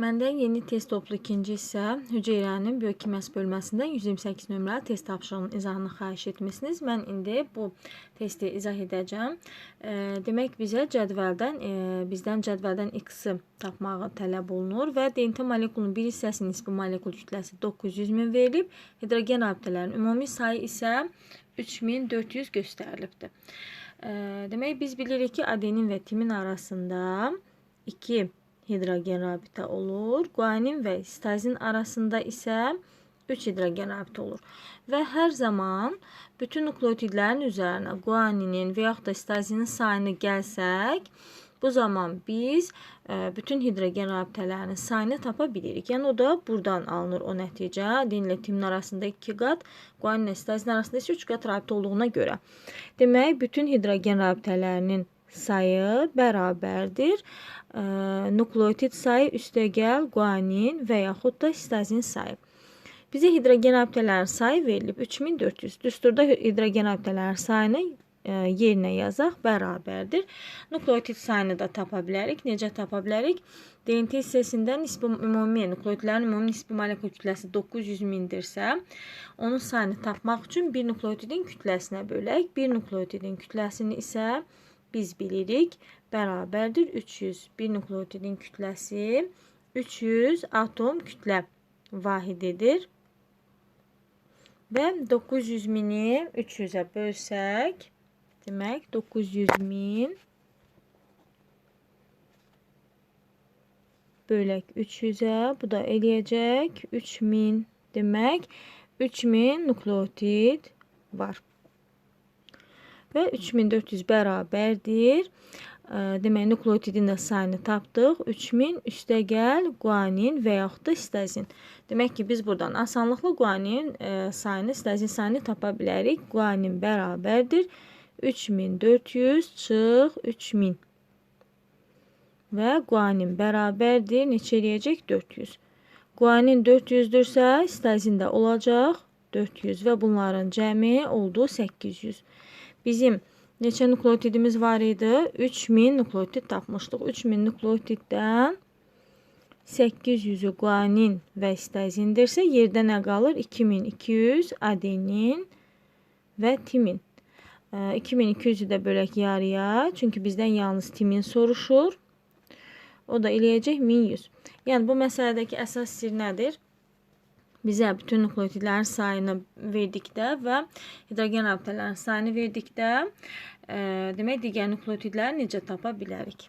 Məndə yeni test toplu ikinci hissə hüceyrənin biyokimyas bölməsindən 128 nömrəli test tapşırığının izahını xahiş etmisiniz. Mən indi bu testi izah edəcəm. E, demək bizə cədvəldən e, bizdən cədvəldən x-i tapmağı tələb olunur və DNT molekulunun bir hissəsinin nisbi molekul kütləsi 900 min verilib. Hidrogen abidələrin ümumi sayı isə 3400 göstərilibdir. E, demək biz bilirik ki, adenin və timin arasında 2 hidrogen rabitə olur. Guanin və sitazin arasında isə 3 hidrogen rabitə olur. Və hər zaman bütün nukleotidlərin üzərinə guaninin və yaxud da sitazinin sayını gəlsək, bu zaman biz e, bütün hidrogen rabitələrinin sayını tapa bilirik. Yəni o da buradan alınır o nəticə. Aden ilə timin arasında 2 qat, guanin ilə sitazin arasında isə 3 qat rabitə olduğuna görə. Demək, bütün hidrogen rabitələrinin sayı bərabərdir e, nukleotid sayı üstəgəl guanin və yaxud da histazin sayı. Bizə hidrogen abidələrin sayı verilib 3400. Düsturda hidrogen abidələrin sayını e, yerinə yazaq bərabərdir. Nukleotid sayını da tapa bilərik. Necə tapa bilərik? DNT hissəsində nisbi ümumi nukleotidlərin ümumi nisbi molekul kütləsi 900 mindirsə, onun sayını tapmaq üçün bir nukleotidin kütləsinə bölək. Bir nukleotidin kütləsini isə biz bilirik bərabərdir 300. Bir nukleotidin kütləsi 300 atom kütlə vahididir. Və 900 mini 300-ə bölsək, demək 900 min bölək 300-ə, bu da eləyəcək 3000 demək 3000 nukleotid var və 3400 bərabərdir. Demək, nukleotidin də sayını tapdıq. 3000 üstəgəl guanin və yaxud da sitazin. Demək ki, biz buradan asanlıqla guanin sayını, sitazin sayını tapa bilərik. Guanin bərabərdir. 3400 çıx 3000. Və guanin bərabərdir. Neçə eləyəcək? 400. Guanin 400-dürsə, sitazin də olacaq 400 və bunların cəmi oldu 800. Bizim neçə nukleotidimiz var idi? 3000 nukleotid tapmışdıq. 3000 nukleotiddən 800-ü guanin və sitazindirsə, yerdə nə qalır? 2200 adenin və timin. 2200-ü də bölək yarıya, çünki bizdən yalnız timin soruşur. O da eləyəcək 1100. Yəni bu məsələdəki əsas sir nədir? Bizə bütün nukleotidlərin sayını verdikdə və hidrogen rabitələrin sayını verdikdə, e, demək digər nukleotidləri necə tapa bilərik?